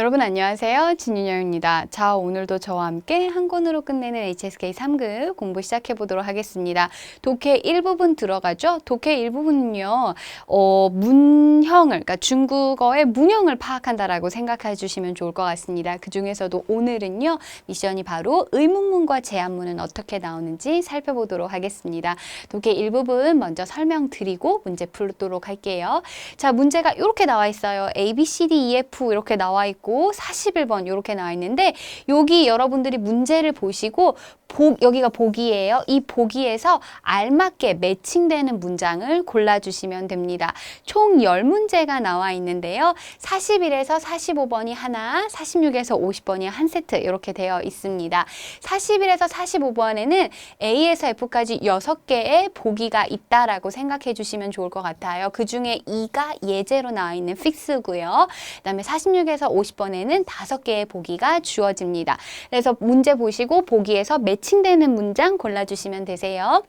여러분 안녕하세요. 진윤영입니다. 자, 오늘도 저와 함께 한 권으로 끝내는 HSK 3급 공부 시작해 보도록 하겠습니다. 독해 1부분 들어가죠. 독해 1부분은요. 어, 문형을 그러니까 중국어의 문형을 파악한다라고 생각해 주시면 좋을 것 같습니다. 그중에서도 오늘은요. 미션이 바로 의문문과 제안문은 어떻게 나오는지 살펴보도록 하겠습니다. 독해 1부분 먼저 설명드리고 문제 풀도록 할게요. 자, 문제가 이렇게 나와 있어요. A, B, C, D, E, F 이렇게 나와 있고 41번 이렇게 나와 있는데 여기 여러분들이 문제를 보시고 복, 여기가 보기예요. 이 보기에서 알맞게 매칭되는 문장을 골라주시면 됩니다. 총 10문제가 나와 있는데요. 41에서 45번이 하나, 46에서 50번이 한 세트 이렇게 되어 있습니다. 41에서 45번에는 A에서 F까지 6개의 보기가 있다라고 생각해 주시면 좋을 것 같아요. 그 중에 2가 예제로 나와 있는 픽스고요. 그 다음에 46에서 50번에는 5개의 보기가 주어집니다. 그래서 문제 보시고 보기에서 매 칭되는 문장 골라주시면 되세요.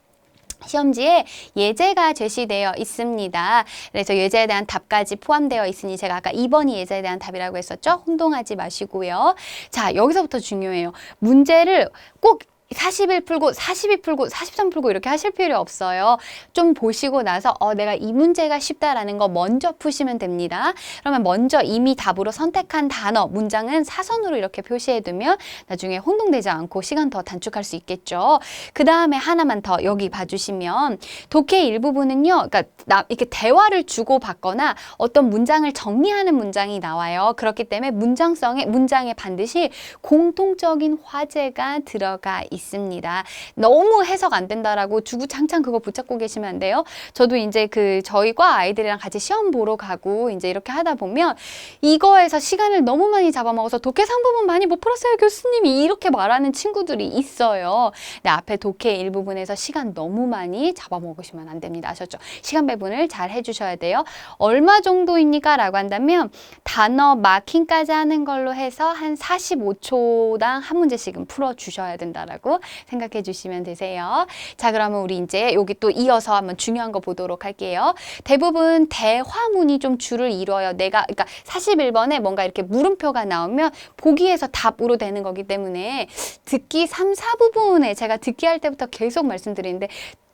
시험지에 예제가 제시되어 있습니다. 그래서 예제에 대한 답까지 포함되어 있으니 제가 아까 2번이 예제에 대한 답이라고 했었죠? 혼동하지 마시고요. 자, 여기서부터 중요해요. 문제를 꼭 40일 풀고 42 풀고 43 풀고 이렇게 하실 필요 없어요. 좀 보시고 나서 어 내가 이 문제가 쉽다라는 거 먼저 푸시면 됩니다. 그러면 먼저 이미 답으로 선택한 단어 문장은 사선으로 이렇게 표시해 두면 나중에 혼동되지 않고 시간 더 단축할 수 있겠죠. 그 다음에 하나만 더 여기 봐주시면 독해 일부분은요. 그러니까 나, 이렇게 대화를 주고 받거나 어떤 문장을 정리하는 문장이 나와요. 그렇기 때문에 문장성에 문장에 반드시 공통적인 화제가 들어가 있습니다. 있습니다. 너무 해석 안 된다라고 주구장창 그거 붙잡고 계시면 안 돼요. 저도 이제 그 저희과 아이들이랑 같이 시험 보러 가고 이제 이렇게 하다 보면 이거에서 시간을 너무 많이 잡아먹어서 독해 상부분 많이 못 풀었어요 교수님이 이렇게 말하는 친구들이 있어요. 근데 앞에 독해 일부분에서 시간 너무 많이 잡아먹으시면 안 됩니다. 아셨죠? 시간 배분을 잘 해주셔야 돼요. 얼마 정도입니까? 라고 한다면 단어 마킹까지 하는 걸로 해서 한 45초당 한 문제씩은 풀어주셔야 된다라고 생각해 주시면 되세요. 자, 그러면 우리 이제 여기 또 이어서 한번 중요한 거 보도록 할게요. 대부분 대화문이 좀 줄을 이뤄요. 내가, 그러니까 41번에 뭔가 이렇게 물음표가 나오면 보기에서 답으로 되는 거기 때문에 듣기 3, 4부분에 제가 듣기 할 때부터 계속 말씀드리는데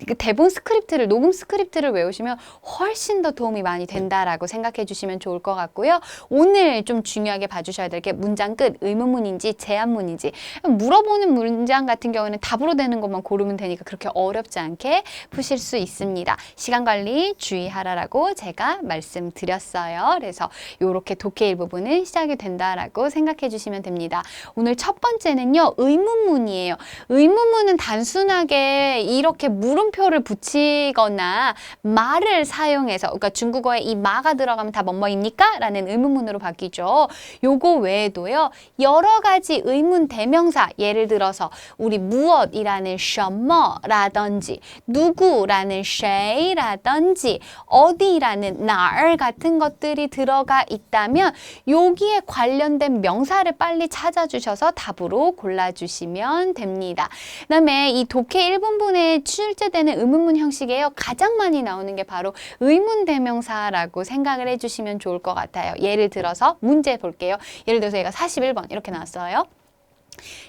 그 대본 스크립트를 녹음 스크립트를 외우시면 훨씬 더 도움이 많이 된다라고 생각해 주시면 좋을 것 같고요. 오늘 좀 중요하게 봐주셔야 될 게 문장 끝 의문문인지 제안문인지 물어보는 문장 같은 경우는 답으로 되는 것만 고르면 되니까 그렇게 어렵지 않게 푸실 수 있습니다. 시간 관리 주의하라라고 제가 말씀드렸어요. 그래서 이렇게 독해 일 부분은 시작이 된다라고 생각해 주시면 됩니다. 오늘 첫 번째는요 의문문이에요. 의문문은 단순하게 이렇게 물음 물음표를 붙이거나 말을 사용해서 그러니까 중국어에 이 마가 들어가면 다 뭐뭐입니까? 라는 의문문으로 바뀌죠. 요거 외에도요. 여러 가지 의문 대명사 예를 들어서 우리 무엇이라는 什么라든지 누구라는 谁라든지 어디라는 날 같은 것들이 들어가 있다면 여기에 관련된 명사를 빨리 찾아주셔서 답으로 골라주시면 됩니다. 그다음에 이 독해 1분분에 출제된 때는 의문문 형식이에요. 가장 많이 나오는 게 바로 의문 대명사라고 생각을 해주시면 좋을 것 같아요. 예를 들어서 문제 볼게요. 예를 들어서 얘가 41번 이렇게 나왔어요.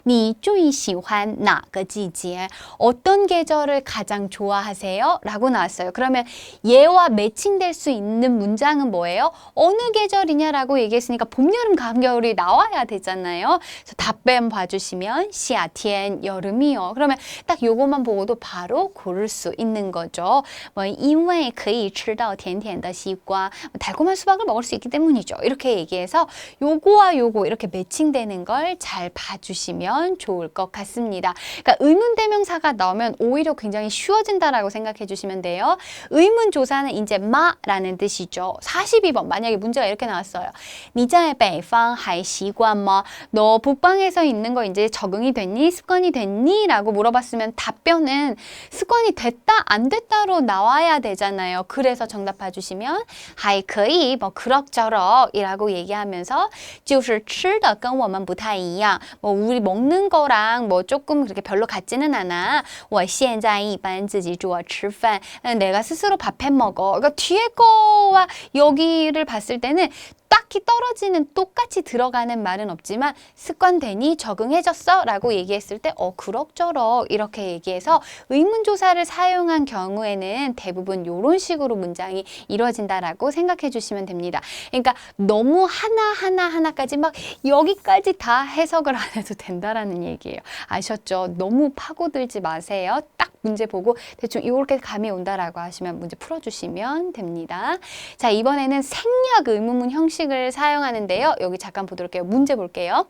你最喜欢哪个季节? 어떤 계절을 가장 좋아하세요? 라고 나왔어요. 그러면 얘와 매칭될 수 있는 문장은 뭐예요? 어느 계절이냐라고 얘기했으니까 봄, 여름, 가을, 겨울이 나와야 되잖아요. 그래서 답변 봐주시면 夏天 여름이요. 그러면 딱 요것만 보고도 바로 고를 수 있는 거죠. 뭐因为 可以吃到甜甜的西瓜 달콤한 수박을 먹을 수 있기 때문이죠. 이렇게 얘기해서 요거와 요거 이렇게 매칭되는 걸 잘 봐주시면 주시면 좋을 것 같습니다. 그러니까 의문 대명사가 나오면 오히려 굉장히 쉬워진다라고 생각해 주시면 돼요. 의문 조사는 이제 마라는 뜻이죠. 42번 만약에 문제가 이렇게 나왔어요. 你在北方还习惯吗?너 북방에서 있는 거 이제 적응이 됐니? 습관이 됐니? 라고 물어봤으면 답변은 습관이 됐다 안 됐다로 나와야 되잖아요. 그래서 정답 봐주시면 还可以뭐 그럭저럭이라고 얘기하면서 就是吃的跟我们不太一样뭐 우리 먹는 거랑 뭐 조금 그렇게 별로 같지는 않아. 我现在一般自己做吃饭. 내가 스스로 밥 해 먹어. 그러니까 뒤에 거와 여기를 봤을 때는 딱히 떨어지는 똑같이 들어가는 말은 없지만 습관되니 적응해졌어 라고 얘기했을 때 어 그럭저럭 이렇게 얘기해서 의문조사를 사용한 경우에는 대부분 이런 식으로 문장이 이루어진다라고 생각해 주시면 됩니다. 그러니까 너무 하나하나 하나까지 막 여기까지 다 해석을 안 해도 된다라는 얘기예요. 아셨죠? 너무 파고들지 마세요. 딱 문제 보고 대충 이렇게 감이 온다라고 하시면 문제 풀어주시면 됩니다. 자, 이번에는 생략 의문문 형식을 사용하는데요. 여기 잠깐 보도록 해요. 문제 볼게요.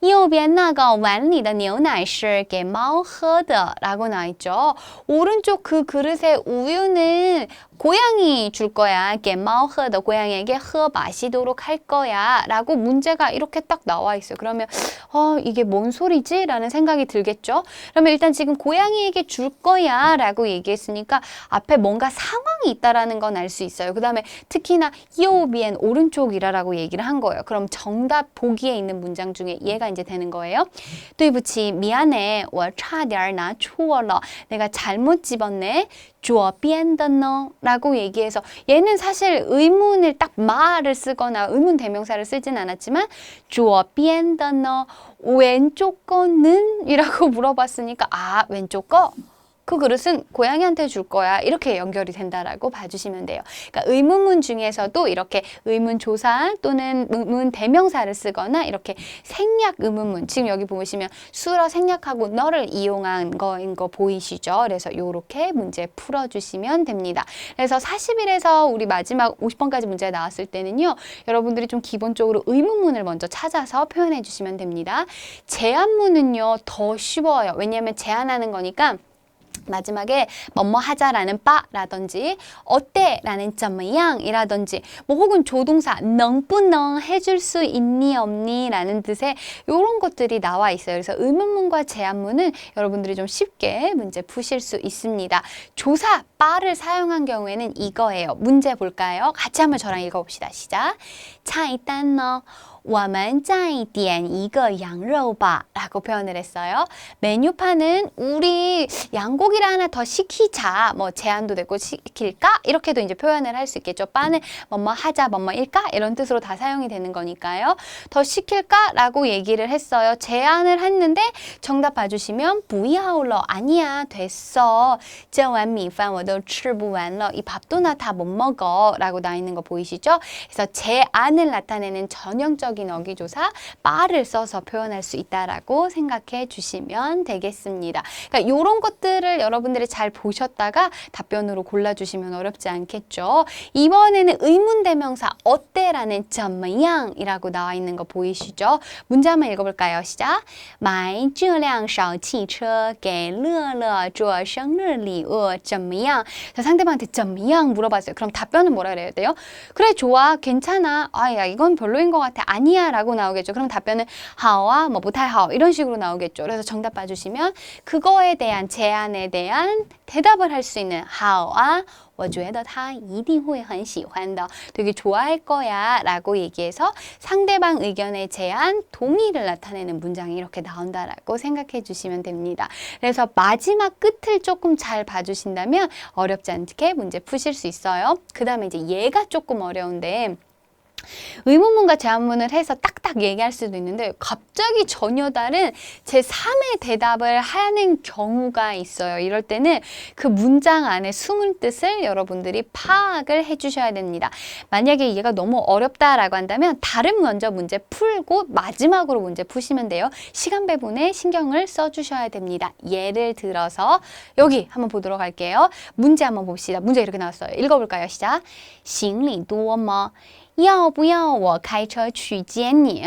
右边那个碗里的牛奶是给猫喝的 라고 나와있죠. 오른쪽 그 그릇의 우유는 고양이 줄 거야. 给猫喝的 고양이에게喝 마시도록 할 거야. 라고 문제가 이렇게 딱 나와 있어요. 그러면 어, 이게 뭔 소리지? 라는 생각이 들겠죠. 그러면 일단 지금 고양이에게 줄 거야 라고 얘기했으니까 앞에 뭔가 상황이 있다라는 건 알 수 있어요. 그 다음에 특히나右边 오른쪽이라라고 얘기를 한 거예요. 그럼 정답 보기에 있는 문장 중에 얘가 이제 되는 거예요. 对不起, 미안해. 我差点拿错了. 내가 잘못 집었네. 左边的呢? 라고 얘기해서 얘는 사실 의문을 딱 말을 쓰거나 의문 대명사를 쓰진 않았지만 주어 비엔더너 왼쪽 거는? 이라고 물어봤으니까 아 왼쪽 거? 그 그릇은 고양이한테 줄 거야. 이렇게 연결이 된다라고 봐주시면 돼요. 그러니까 의문문 중에서도 이렇게 의문 조사 또는 의문 대명사를 쓰거나 이렇게 생략 의문문. 지금 여기 보시면 수러 생략하고 너를 이용한 거인 거 보이시죠? 그래서 이렇게 문제 풀어주시면 됩니다. 그래서 40일에서 우리 마지막 50번까지 문제 나왔을 때는요. 여러분들이 좀 기본적으로 의문문을 먼저 찾아서 표현해 주시면 됩니다. 제안문은요. 더 쉬워요. 왜냐하면 제안하는 거니까 마지막에 뭐뭐 하자라는 빠라든지 어때라는 점이양이라든지 뭐 혹은 조동사 넝뿌넝 해줄 수 있니 없니라는 뜻의 이런 것들이 나와 있어요. 그래서 의문문과 제안문은 여러분들이 좀 쉽게 문제 푸실 수 있습니다. 조사 빠를 사용한 경우에는 이거예요. 문제 볼까요? 같이 한번 저랑 읽어봅시다. 시작. 차 일단 너 我们再点一个羊肉吧 라고 표현을 했어요. 메뉴판은 우리 양고기를 하나 더 시키자. 뭐 제안도 되고 시킬까? 이렇게도 이제 표현을 할 수 있겠죠. 빠는 뭐뭐 하자, 뭐뭐일까? 이런 뜻으로 다 사용이 되는 거니까요. 더 시킬까? 라고 얘기를 했어요. 제안을 했는데 정답 봐주시면 不要了. 아니야, 됐어. 这碗米饭我都吃不完了. 이 밥도 나 다 못 먹어. 라고 나와 있는 거 보이시죠? 그래서 제안을 나타내는 전형적 인 어기조사 빠를 써서 표현할 수 있다라고 생각해 주시면 되겠습니다. 그러니까 이런 것들을 여러분들이 잘 보셨다가 답변으로 골라주시면 어렵지 않겠죠. 이번에는 의문대명사 어때라는 怎么样이라고 나와 있는 거 보이시죠? 문제 한번 읽어볼까요? 시작. 买这辆小汽车给乐乐做生日礼物怎么样? 자, 상대방한테 怎么样 물어봤어요. 그럼 답변은 뭐라 그래야 돼요? 그래 좋아 괜찮아. 아야 이건 별로인 것 같아. 아니야 라고 나오겠죠. 그럼 답변은 好啊뭐 못할好 이런 식으로 나오겠죠. 그래서 정답 봐주시면 그거에 대한 제안에 대한 대답을 할 수 있는 好啊 我觉得他一定会很喜欢的. 되게 좋아할 거야 라고 얘기해서 상대방 의견에 제한 동의를 나타내는 문장이 이렇게 나온다라고 생각해 주시면 됩니다. 그래서 마지막 끝을 조금 잘 봐주신다면 어렵지 않게 문제 푸실 수 있어요. 그 다음에 이제 얘가 조금 어려운데 의문문과 제안문을 해서 딱딱 얘기할 수도 있는데 갑자기 전혀 다른 제3의 대답을 하는 경우가 있어요. 이럴 때는 그 문장 안에 숨은 뜻을 여러분들이 파악을 해주셔야 됩니다. 만약에 얘가 너무 어렵다라고 한다면 다른 먼저 문제 풀고 마지막으로 문제 푸시면 돼요. 시간 배분에 신경을 써주셔야 됩니다. 예를 들어서 여기 한번 보도록 할게요. 문제 한번 봅시다. 문제 이렇게 나왔어요. 읽어볼까요? 시작. 行李多吗? 要不要我开车去接你?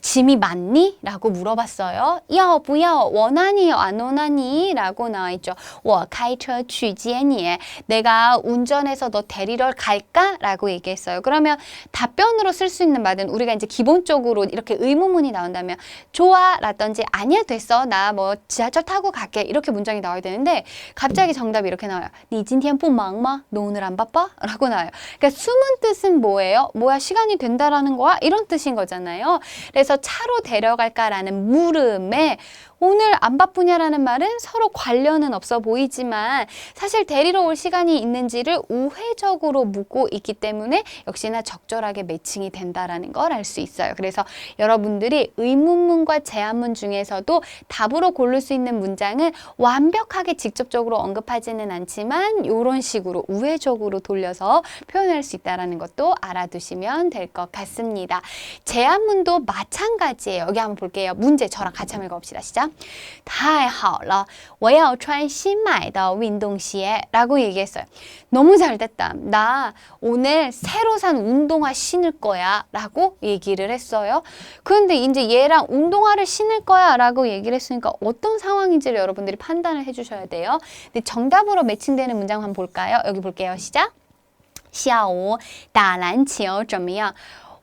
짐이 많니? 라고 물어봤어요. 要不要 원하니 안 원하니? 라고 나와있죠. 我开车去接你. 내가 운전해서 너 데리러 갈까? 라고 얘기했어요. 그러면 답변으로 쓸 수 있는 말은 우리가 이제 기본적으로 이렇게 의문문이 나온다면 좋아 라든지 아니야 됐어 나 뭐 지하철 타고 갈게 이렇게 문장이 나와야 되는데 갑자기 정답이 이렇게 나와요. 你今天不忙吗? 너 오늘 안 바빠? 라고 나와요. 그러니까 숨은 뜻은 뭐예요? 뭐 야 시간이 된다라는 거야? 이런 뜻인 거잖아요. 그래서 차로 데려갈까라는 물음에 오늘 안 바쁘냐라는 말은 서로 관련은 없어 보이지만 사실 데리러 올 시간이 있는지를 우회적으로 묻고 있기 때문에 역시나 적절하게 매칭이 된다라는 걸 알 수 있어요. 그래서 여러분들이 의문문과 제안문 중에서도 답으로 고를 수 있는 문장은 완벽하게 직접적으로 언급하지는 않지만 이런 식으로 우회적으로 돌려서 표현할 수 있다라는 것도 알아두시면 될 것 같습니다. 제안문도 마찬가지예요. 여기 한번 볼게요. 문제 저랑 같이 한번 읽어봅시다. 시작. 太好了,我要穿新买的运动鞋. 라고 얘기했어요. 너무 잘 됐다. 나 오늘 새로 산 운동화 신을 거야. 라고 얘기를 했어요. 그런데 이제 얘랑 운동화를 신을 거야. 라고 얘기를 했으니까 어떤 상황인지를 여러분들이 판단을 해주셔야 돼요. 근데 정답으로 매칭되는 문장 한번 볼까요? 여기 볼게요. 시작. 下午打篮球怎么样？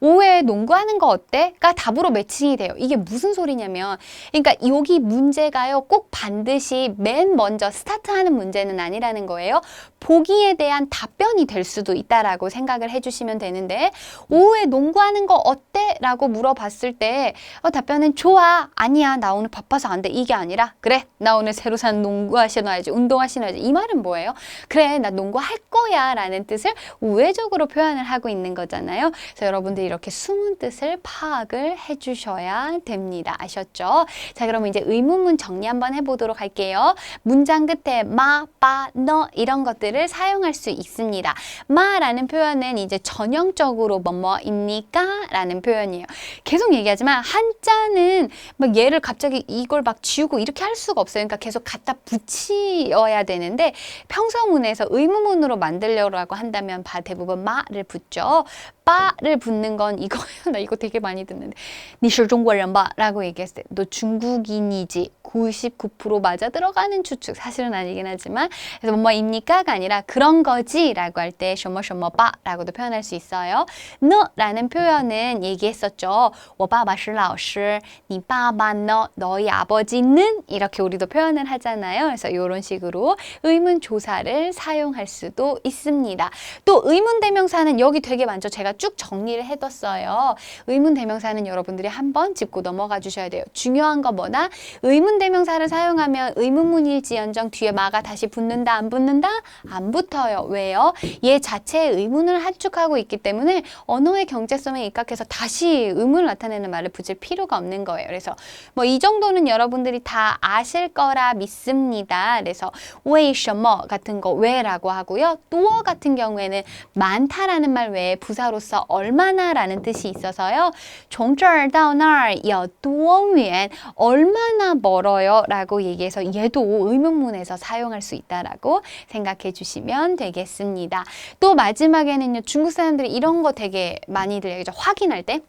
오후에 농구하는 거 어때?가 답으로 매칭이 돼요. 이게 무슨 소리냐면, 그러니까 여기 문제가요, 꼭 반드시 맨 먼저 스타트하는 문제는 아니라는 거예요. 보기에 대한 답변이 될 수도 있다라고 생각을 해주시면 되는데, 오후에 농구하는 거 어때? 라고 물어봤을 때, 어, 답변은 좋아, 아니야, 나 오늘 바빠서 안 돼. 이게 아니라, 그래, 나 오늘 새로 산 농구화 신어야지, 운동화 신어야지. 이 말은 뭐예요? 그래, 나 농구할 거야. 라는 뜻을 우회적으로 표현을 하고 있는 거잖아요. 그래서 여러분들 이렇게 숨은 뜻을 파악을 해주셔야 됩니다. 아셨죠? 자, 그러면 이제 의문문 정리 한번 해보도록 할게요. 문장 끝에 마, 빠, 너 이런 것들을 사용할 수 있습니다. 마라는 표현은 이제 전형적으로 뭐뭐입니까? 라는 표현이에요. 계속 얘기하지만 한자는 막 얘를 갑자기 이걸 막 지우고 이렇게 할 수가 없어요. 그러니까 계속 갖다 붙이어야 되는데 평서문에서 의문문으로 만들려고 한다면 바 대부분 마를 붙죠. 빠를 붙는 건 이거예요. 나 이거 되게 많이 듣는데. 你是中国人吧? 라고 얘기했을 때, 너 중국인이지. 99% 맞아 들어가는 추측. 사실은 아니긴 하지만. 그래서 뭐뭐입니까가 아니라 그런 거지. 라고 할 때, 什么什么吧 라고도 표현할 수 있어요. 너 라는 표현은 얘기했었죠. 我爸爸是老师.니爸爸 너, 너희 아버지는 이렇게 우리도 표현을 하잖아요. 그래서 이런 식으로 의문 조사를 사용할 수도 있습니다. 또 의문 대명사는 여기 되게 많죠. 제가 쭉 정리를 해뒀어요. 의문 대명사는 여러분들이 한번 짚고 넘어가 주셔야 돼요. 중요한 거 뭐나 의문 대명사를 사용하면 의문문일지언정 뒤에 마가 다시 붙는다 안 붙는다 안 붙어요. 왜요? 얘 자체의 의문을 한축하고 있기 때문에 언어의 경제성에 입각해서 다시 의문을 나타내는 말을 붙일 필요가 없는 거예요. 그래서 뭐 이 정도는 여러분들이 다 아실 거라 믿습니다. 그래서 왜什么 같은 거 왜라고 하고요. 또 같은 경우에는 많다라는 말 외에 부사로 서 얼마나라는 뜻이 있어서요. 从这儿到那儿有多远 얼마나 멀어요 라고 얘기해서 얘도 의문문에서 사용할 수 있다라고 생각해 주시면 되겠습니다. 또 마지막에는요. 중국 사람들이 이런 거 되게 많이들 얘기죠. 확인할 때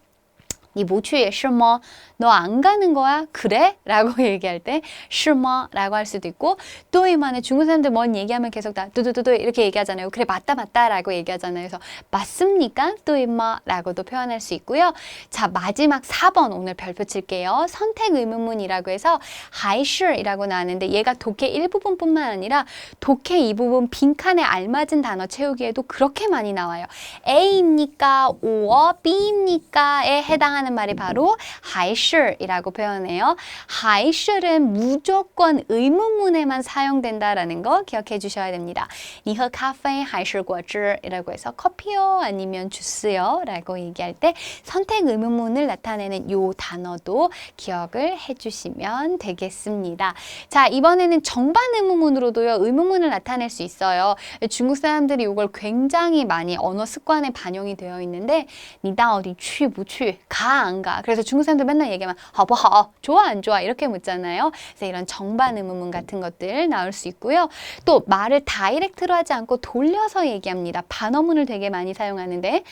你不去也是吗? 너 안 가는 거야? 그래? 라고 얘기할 때是吗? 라고 할 수도 있고 또 이만에 중국 사람들 뭔 얘기하면 계속 다 두두두두 이렇게 얘기하잖아요. 그래 맞다 맞다 라고 얘기하잖아요. 그래서 맞습니까? 또 이마 라고도 표현할 수 있고요. 자 마지막 4번 오늘 별표 칠게요. 선택 의문문이라고 해서 하이슈이라고 나왔는데 얘가 독해 일부분뿐만 아니라 독해 이 부분 빈칸에 알맞은 단어 채우기에도 그렇게 많이 나와요. A입니까? Or B입니까?에 해당하는 말이 바로 하이슈 이라고 표현해요. 하이슈는 무조건 의문문에만 사용된다라는 거 기억해 주셔야 됩니다. 你喝 카페 还是果汁이라고 해서 커피요 아니면 주스요 라고 얘기할 때 선택 의문문을 나타내는 요 단어도 기억을 해 주시면 되겠습니다. 자 이번에는 정반 의문문으로도요 의문문을 나타낼 수 있어요. 중국 사람들이 이걸 굉장히 많이 언어 습관에 반영이 되어 있는데 你到 어디 去不去 가 안 가. 그래서 중국 사람들 맨날 얘기하면 好不好 좋아 안 좋아 이렇게 묻잖아요. 그래서 이런 정반 의문문 같은 것들 나올 수 있고요. 또 말을 다이렉트로 하지 않고 돌려서 얘기합니다. 반어문을 되게 많이 사용하는데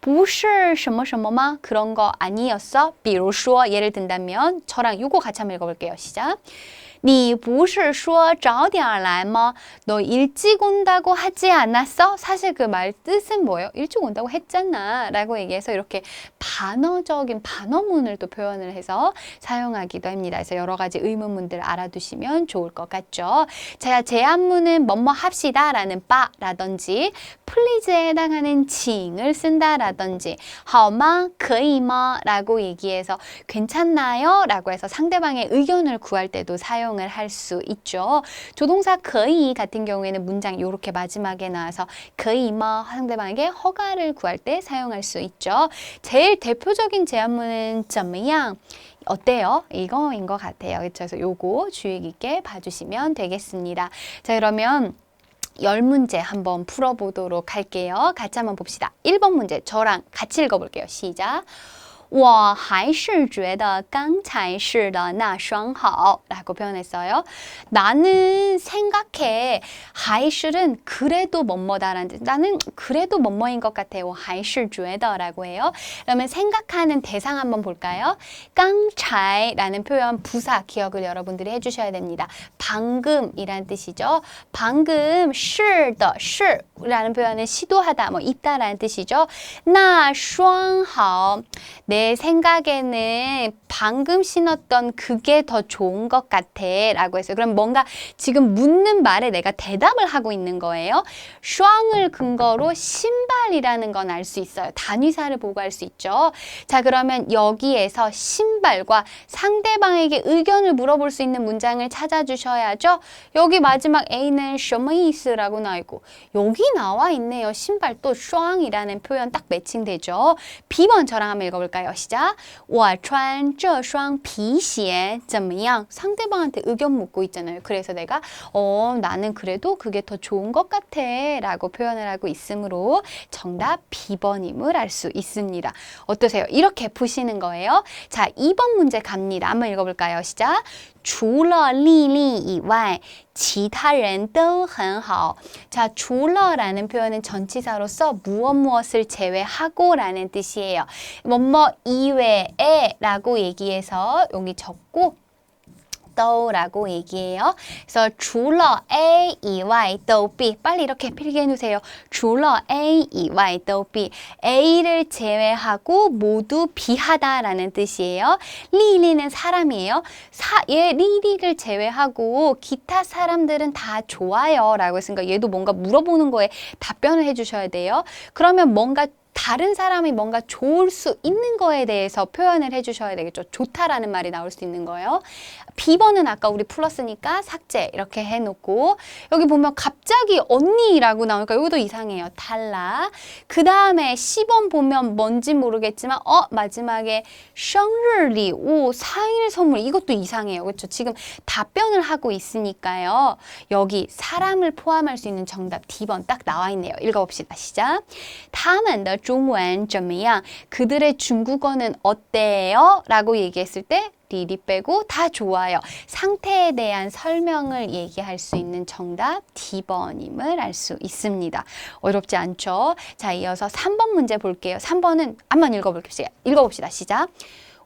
不是什么什么吗 그런 거 아니었어? 比如说 예를 든다면 저랑 요거 같이 한번 읽어볼게요. 시작. 你不是说早点来吗? 너 일찍 온다고 하지 않았어? 사실 그 말 뜻은 뭐예요? 일찍 온다고 했잖아. 라고 얘기해서 이렇게 반어적인 반어문을 또 표현을 해서 사용하기도 합니다. 그래서 여러 가지 의문문들 알아두시면 좋을 것 같죠. 자, 제안문은 뭐뭐 합시다 라는 빠라든지 플리즈에 해당하는 징을 쓴다라든지 好吗?可以吗? 라고 얘기해서 괜찮나요? 라고 해서 상대방의 의견을 구할 때도 사용 을 할 수 있죠. 조동사 可以 같은 경우에는 문장 이렇게 마지막에 나와서 可以吗? 상대방에게 허가를 구할 때 사용할 수 있죠. 제일 대표적인 제안문은 怎么样? 어때요? 이거인 것 같아요. 그렇죠? 그래서 요거 주의 깊게 봐주시면 되겠습니다. 자, 그러면 열 문제 한번 풀어보도록 할게요. 같이 한번 봅시다. 1번 문제 저랑 같이 읽어볼게요. 시작. 我还是觉得刚才试的那双好 라고 표현했어요. 나는 생각해. 还是는 그래도 뭐뭐다라는 뜻. 나는 그래도 뭐뭐인 것 같아요. 还是觉得 라고 해요. 그러면 생각하는 대상 한번 볼까요? 깡차이라는 표현 부사 기억을 여러분들이 해주셔야 됩니다. 방금이란 뜻이죠. 방금 是的,是라는 표현은 시도하다, 뭐 있다라는 뜻이죠. 那双好. 내 내 생각에는 방금 신었던 그게 더 좋은 것 같아 라고 했어요. 그럼 뭔가 지금 묻는 말에 내가 대답을 하고 있는 거예요. 슈앙을 근거로 신발이라는 건 알 수 있어요. 단위사를 보고 알 수 있죠. 자 그러면 여기에서 신발과 상대방에게 의견을 물어볼 수 있는 문장을 찾아주셔야죠. 여기 마지막 A는 쇼메이스라고 나있고 여기 나와 있네요. 신발 또 슈앙이라는 표현 딱 매칭되죠. B번 저랑 한번 읽어볼까요? 시작. 我穿这双皮鞋怎么样? 상대방한테 의견 묻고 있잖아요. 그래서 내가 어 나는 그래도 그게 더 좋은 것 같아 라고 표현을 하고 있으므로 정답 B번임을 알 수 있습니다. 어떠세요? 이렇게 푸시는 거예요. 자, 2번 문제 갑니다. 한번 읽어볼까요? 시작. 除了丽丽以外,其他人都很好. 자, 除了라는 표현은 전치사로서 무엇 무엇을 제외하고라는 뜻이에요. 뭐뭐 이외에 라고 얘기해서 여기 적고 더라고 얘기해요. 그래서 주러 A 이외 더 B 빨리 이렇게 필기해 놓으세요. 주러 A 이외 더 B A를 제외하고 모두 비하다라는 뜻이에요. 리리는 사람이에요. 사, 얘 리리를 제외하고 기타 사람들은 다 좋아요라고 했으니까 얘도 뭔가 물어보는 거에 답변을 해주셔야 돼요. 그러면 뭔가 다른 사람이 뭔가 좋을 수 있는 거에 대해서 표현을 해주셔야 되겠죠. 좋다라는 말이 나올 수 있는 거예요. 비번은 아까 우리 풀었으니까 삭제 이렇게 해놓고 여기 보면 갑자기 언니라고 나오니까 이것도 이상해요. 달라. 그 다음에 10번 보면 뭔지 모르겠지만 어 마지막에 생일리 오 사일 선물 이것도 이상해요. 그렇죠? 지금 답변을 하고 있으니까요. 여기 사람을 포함할 수 있는 정답 D번 딱 나와 있네요. 읽어봅시다. 시작. 다만 더 중원 점이야. 그들의 중국어는 어때요? 라고 얘기했을 때 리리 빼고 다 좋아요. 상태에 대한 설명을 얘기할 수 있는 정답 D번임을 알 수 있습니다. 어렵지 않죠? 자, 이어서 3번 문제 볼게요. 3번은 한번 읽어볼게요. 읽어봅시다. 시작.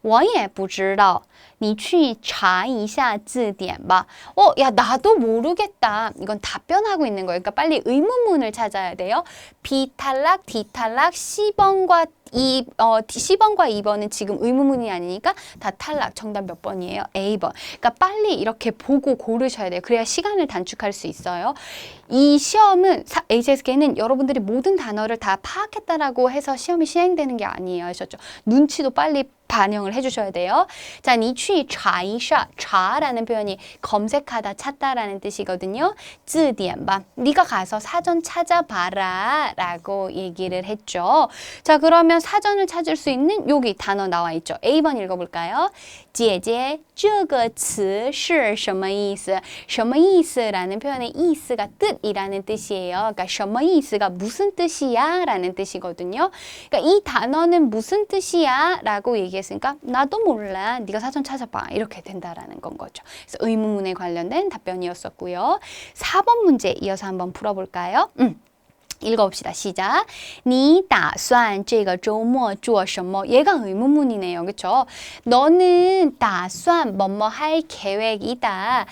我也不知道 你去查一下字典吧. 어, 야, 나도 모르겠다. 이건 답변하고 있는 거예요. 그러니까 빨리 의문문을 찾아야 돼요. B 탈락, D 탈락, C번과 이 어, C번과 2번은 지금 의문문이 아니니까 다 탈락. 정답 몇 번이에요? A번. 그러니까 빨리 이렇게 보고 고르셔야 돼요. 그래야 시간을 단축할 수 있어요. 이 시험은 HSK는 여러분들이 모든 단어를 다 파악했다라고 해서 시험이 시행되는 게 아니에요. 하셨죠? 눈치도 빨리 반영을 해주셔야 돼요. 자, 니 去 차이샤 차라는 표현이 검색하다 찾다라는 뜻이거든요. 쯔디엔바 네가 가서 사전 찾아봐라라고 얘기를 했죠. 자 그러면 사전을 찾을 수 있는 여기 단어 나와 있죠. A번 읽어볼까요? 姐姐,这个词是什么意思?什么意思라는 표현의 이스가 뜻이라는 뜻이에요. 그러니까 什么意思가 무슨 뜻이야? 라는 뜻이거든요. 그러니까 이 단어는 무슨 뜻이야? 라고 얘기했으니까 나도 몰라. 네가 사전 찾아봐. 이렇게 된다라는 건 거죠. 그래서 의문문에 관련된 답변이었었고요. 4번 문제 이어서 한번 풀어볼까요? 음. 읽어봅시다. 시작. 你打算这个周末做什么? 얘가 의문문이네요. 그쵸? 너는 打算 뭐뭐 할 계획이다.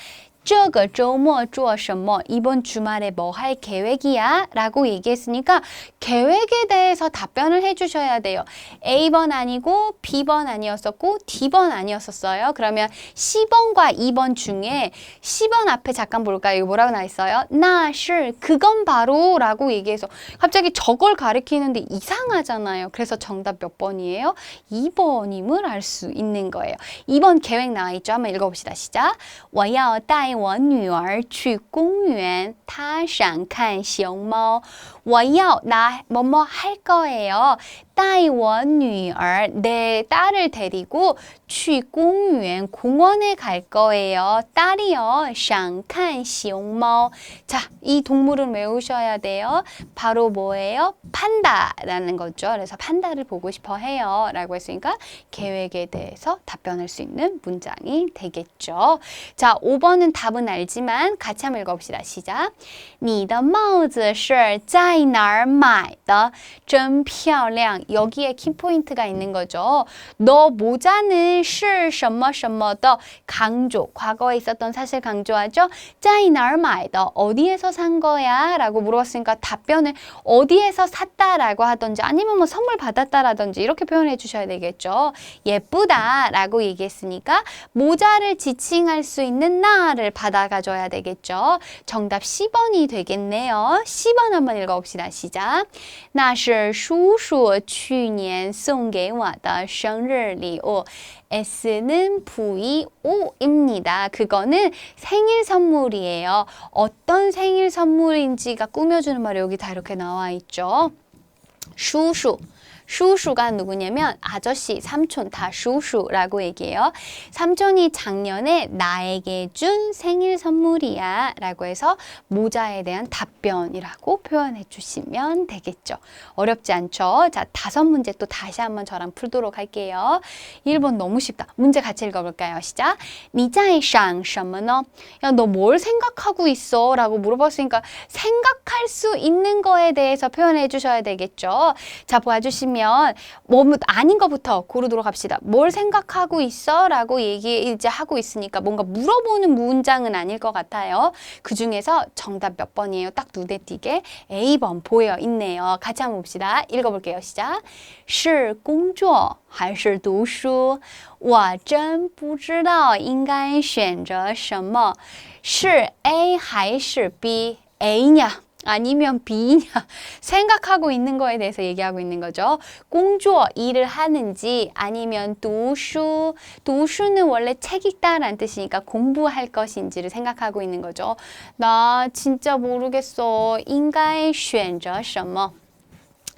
这个周末做什么? 이번 주말에 뭐 할 계획이야? 라고 얘기했으니까 계획에 대해서 답변을 해주셔야 돼요. A번 아니고 B번 아니었었고 D번 아니었었어요. 그러면 C번과 2번 중에 C번 앞에 잠깐 볼까요? 이거 뭐라고 나와 있어요? 那是 그건 바로 라고 얘기해서 갑자기 저걸 가리키는데 이상하잖아요. 그래서 정답 몇 번이에요? 2번임을 알 수 있는 거예요. 2번 계획 나와 있죠? 한번 읽어봅시다. 시작. 我要带 我女儿去公园，她想看熊猫。我要나 뭐뭐 할 거예요. 带我女儿 내 딸을 데리고 去公园 공원에 갈 거예요. 딸이요. 想看熊猫. 자, 이 동물은 외우셔야 돼요. 바로 뭐예요? 판다라는 거죠. 그래서 판다를 보고 싶어 해요. 라고 했으니까 계획에 대해서 답변할 수 있는 문장이 되겠죠. 자, 5번은 답은 알지만 같이 한번 읽어봅시다. 시작. 你的帽子是在哪儿买的?真漂亮. 여기에 키포인트가 있는 거죠. 너 모자는 是什么什么的 강조. 과거에 있었던 사실 강조하죠. 在哪儿买的? 어디에서 산 거야? 라고 물어봤으니까 답변을 어디에서 샀다라고 하던지 아니면 뭐 선물 받았다라든지 이렇게 표현해 주셔야 되겠죠. 예쁘다라고 얘기했으니까 모자를 지칭할 수 있는 나를 받아가 줘야 되겠죠. 정답 10번이 되겠네요. 10번 한번 읽어봅시다. 시작. 那是叔叔去 年送给我的生日礼物. S는 VO입니다. 그거는 생일 선물이에요. 어떤 생일 선물인지가 꾸며주는 말이 여기 다 이렇게 나와 있죠. 슈슈. 슈슈가 누구냐면 아저씨, 삼촌 다 슈슈라고 얘기해요. 삼촌이 작년에 나에게 준 생일 선물이야 라고 해서 모자에 대한 답변이라고 표현해 주시면 되겠죠. 어렵지 않죠? 자, 다섯 문제 또 다시 한번 저랑 풀도록 할게요. 1번 너무 쉽다. 문제 같이 읽어볼까요? 시작. 你在想什么呢? 야, 너 뭘 생각하고 있어? 라고 물어봤으니까 생각할 수 있는 거에 대해서 표현해 주셔야 되겠죠. 자, 봐주시면 뭐 아닌 것부터 고르도록 합시다. 뭘 생각하고 있어? 라고 얘기 이제 하고 있으니까 뭔가 물어보는 문장은 아닐 것 같아요. 그 중에서 정답 몇 번이에요? 딱 눈에 띄게 A번 보여 있네요. 같이 한번 봅시다. 읽어볼게요. 시작. 是工作还是读书？我真不知道应该选择什么。是 A 还是 B? A냐? 아니면 B냐 생각하고 있는 거에 대해서 얘기하고 있는 거죠. 공주어 일을 하는지 아니면 도슈 도슈는 원래 책 읽다라는 뜻이니까 공부할 것인지를 생각하고 있는 거죠. 나 진짜 모르겠어. 인가의 选择什么?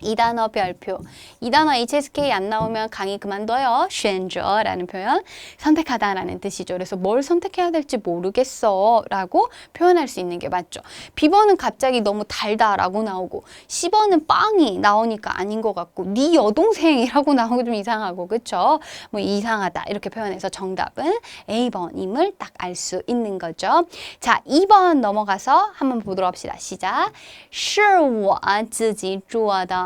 이 단어 별표. 이 단어 HSK 안 나오면 강의 그만둬요. 选择라는 표현. 선택하다라는 뜻이죠. 그래서 뭘 선택해야 될지 모르겠어 라고 표현할 수 있는 게 맞죠. B번은 갑자기 너무 달다라고 나오고 10번은 빵이 나오니까 아닌 것 같고 네 여동생이라고 나오고 좀 이상하고 그쵸? 뭐 이상하다 이렇게 표현해서 정답은 A번임을 딱 알 수 있는 거죠. 자, 2번 넘어가서 한번 보도록 합시다. 시작. 是我自己做的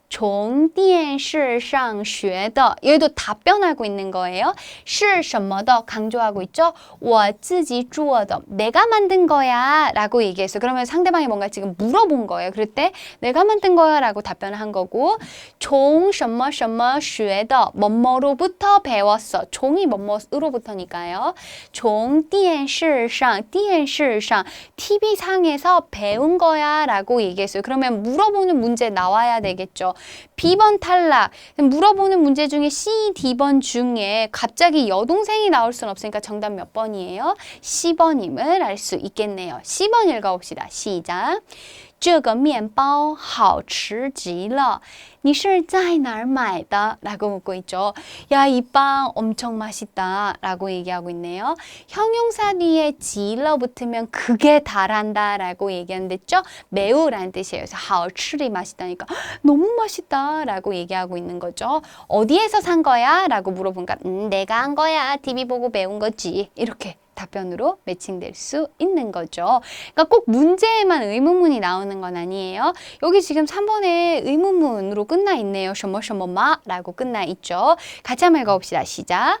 从电视上学的 얘도 답변하고 있는 거예요. 是什么的 강조하고 있죠. 我自己做的 내가 만든 거야 라고 얘기했어. 그러면 상대방이 뭔가 지금 물어본 거예요. 그럴 때 내가 만든 거야 라고 답변을 한 거고 从什么什么学的 뭐뭐로부터 배웠어. 종이 뭐뭐으로부터니까요. 从电视上电视上 TV상에서 배운 거야 라고 얘기했어요. 그러면 물어보는 문제 나와야 되겠죠. B번 탈락. 물어보는 문제 중에 C, D번 중에 갑자기 여동생이 나올 수는 없으니까 정답 몇 번이에요? C번임을 알 수 있겠네요. C번 읽어봅시다. 시작. 这个面包好吃极了.你是在哪儿买的? 라고 묻고 있죠. 야, 이 빵 엄청 맛있다. 라고 얘기하고 있네요. 형용사 뒤에 지러 붙으면 그게 달한다. 라고 얘기하는데죠. 매우라는 뜻이에요. 그래서 好吃이 맛있다니까 너무 맛있다. 라고 얘기하고 있는 거죠. 어디에서 산 거야? 라고 물어보니까 음, 내가 한 거야. TV 보고 배운 거지. 이렇게 답변으로 매칭될 수 있는 거죠. 그러니까 꼭 문제에만 의문문이 나오는 건 아니에요. 여기 지금 3번에 의문문으로 끝나 있네요. 什么什么嘛라고 끝나 있죠. 같이 한번 읽어봅시다. 시작.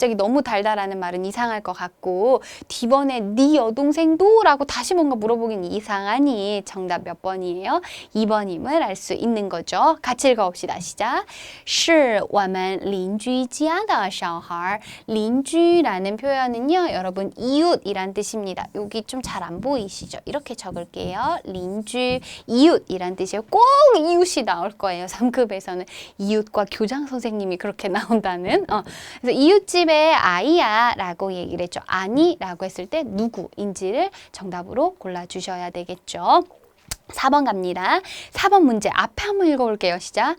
너무 달달하는 말은 이상할 것 같고 D번에 네 여동생도 라고 다시 뭔가 물어보긴 이상하니 정답 몇 번이에요? 2번임을 알 수 있는 거죠. 같이 읽어봅시다. 시작. 是我们邻居家的小孩.邻居라는 표현은요. 여러분 이웃이란 뜻입니다. 여기 좀 잘 안 보이시죠? 이렇게 적을게요.邻居 이웃이란 뜻이에요. 꼭 이웃이 나올 거예요. 3급에서는 이웃과 교장 선생님이 그렇게 나온다는. 어. 그래서 이웃집 의 아이야 라고 얘기를 했죠. 아니라고 했을 때 누구인지를 정답으로 골라주셔야 되겠죠. 4번 갑니다. 4번 문제 앞에 한번 읽어볼게요. 시작.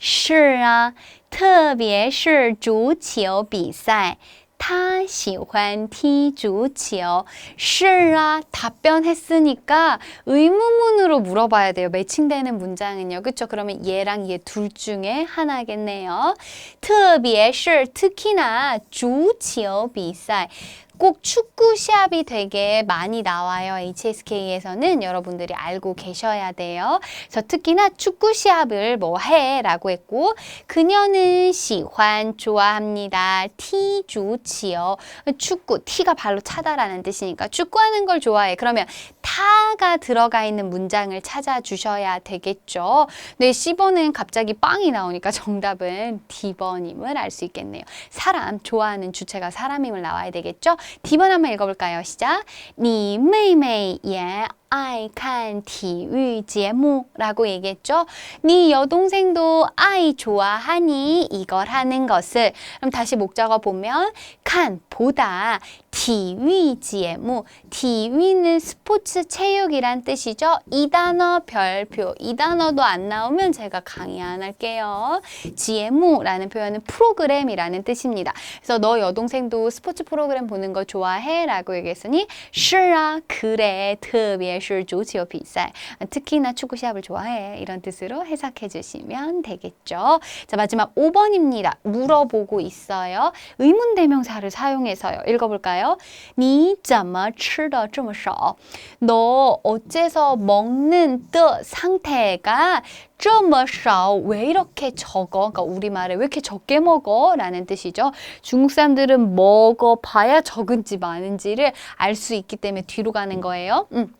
是啊,特别是足球比赛. 他喜欢踢足球. 是啊, 답변했으니까 의문문으로 물어봐야 돼요. 매칭되는 문장은요. 그쵸? 그러면 얘랑 얘 둘 중에 하나겠네요. 特别是 특히나 足球比赛. 꼭 축구 시합이 되게 많이 나와요. HSK에서는 여러분들이 알고 계셔야 돼요. 그래서 특히나 축구 시합을 뭐 해? 라고 했고 그녀는 시환 좋아합니다. 티 좋지요. 축구, 티가 발로 차다라는 뜻이니까 축구하는 걸 좋아해. 그러면 타가 들어가 있는 문장을 찾아 주셔야 되겠죠. 네, 10번은 갑자기 빵이 나오니까 정답은 D번임을 알 수 있겠네요. 사람, 좋아하는 주체가 사람임을 나와야 되겠죠. D번 한번 읽어볼까요? 시작. 니 메이메이의 예. I can TV 제목라고 얘기했죠. 네 여동생도 I 좋아하니 이걸 하는 것을 그럼 다시 목적어 보면 can 보다 TV 제목 TV는 스포츠 체육이란 뜻이죠. 이 단어 별표 이 단어도 안 나오면 제가 강의 안 할게요. GMO라는 표현은 프로그램이라는 뜻입니다. 그래서 너 여동생도 스포츠 프로그램 보는 거 좋아해라고 얘기했으니 sure 그래 특이 特别是足球比赛 특히나 축구 시합을 좋아해 이런 뜻으로 해석해 주시면 되겠죠. 자 마지막 5번입니다. 물어보고 있어요. 의문 대명사를 사용해서요. 읽어볼까요? 你怎么吃的这么少? 너 어째서 먹는 듯 상태가 这么少, 왜 이렇게 적어? 그러니까 우리말에 왜 이렇게 적게 먹어? 라는 뜻이죠. 중국 사람들은 먹어봐야 적은지 많은지를 알 수 있기 때문에 뒤로 가는 거예요. 음.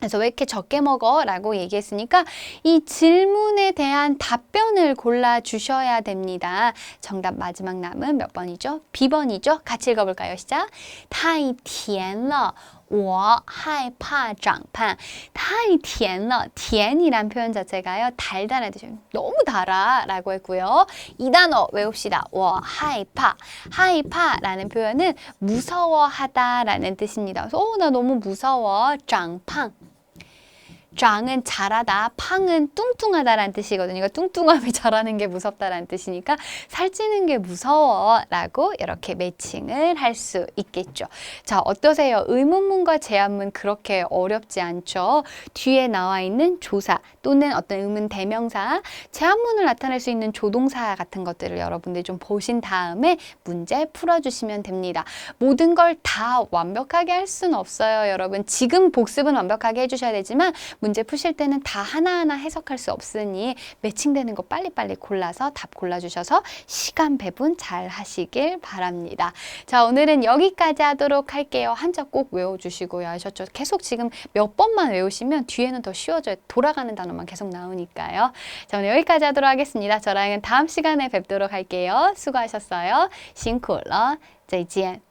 그래서 왜 이렇게 적게 먹어? 라고 얘기했으니까 이 질문에 대한 답변을 골라주셔야 됩니다. 정답 마지막 남은 몇 번이죠? B번이죠? 같이 읽어볼까요? 시작. 太甜了.我害怕长胖. 太甜了. 甜이란 표현 자체가요. 달달한 뜻이에요. 너무 달아 라고 했고요. 이 단어 외웁시다. 我害怕. 害怕라는 표현은 무서워하다 라는 뜻입니다. 그래서 어, 나 너무 무서워. 长胖. 장은 잘하다, 팡은 뚱뚱하다라는 뜻이거든요. 그러니까 뚱뚱함이 잘하는 게 무섭다라는 뜻이니까 살찌는 게 무서워라고 이렇게 매칭을 할 수 있겠죠. 자, 어떠세요? 의문문과 제한문 그렇게 어렵지 않죠? 뒤에 나와 있는 조사 또는 어떤 의문 대명사, 제한문을 나타낼 수 있는 조동사 같은 것들을 여러분들 좀 보신 다음에 문제 풀어주시면 됩니다. 모든 걸 다 완벽하게 할 수는 없어요, 여러분. 지금 복습은 완벽하게 해주셔야 되지만 문 문제 푸실 때는 다 하나하나 해석할 수 없으니 매칭되는 거 빨리빨리 골라서 답 골라주셔서 시간 배분 잘 하시길 바랍니다. 자, 오늘은 여기까지 하도록 할게요. 한자 꼭 외워주시고요. 아셨죠? 계속 지금 몇 번만 외우시면 뒤에는 더 쉬워져요. 돌아가는 단어만 계속 나오니까요. 자, 오늘 여기까지 하도록 하겠습니다. 저랑은 다음 시간에 뵙도록 할게요. 수고하셨어요. 싱쿨러, 再见。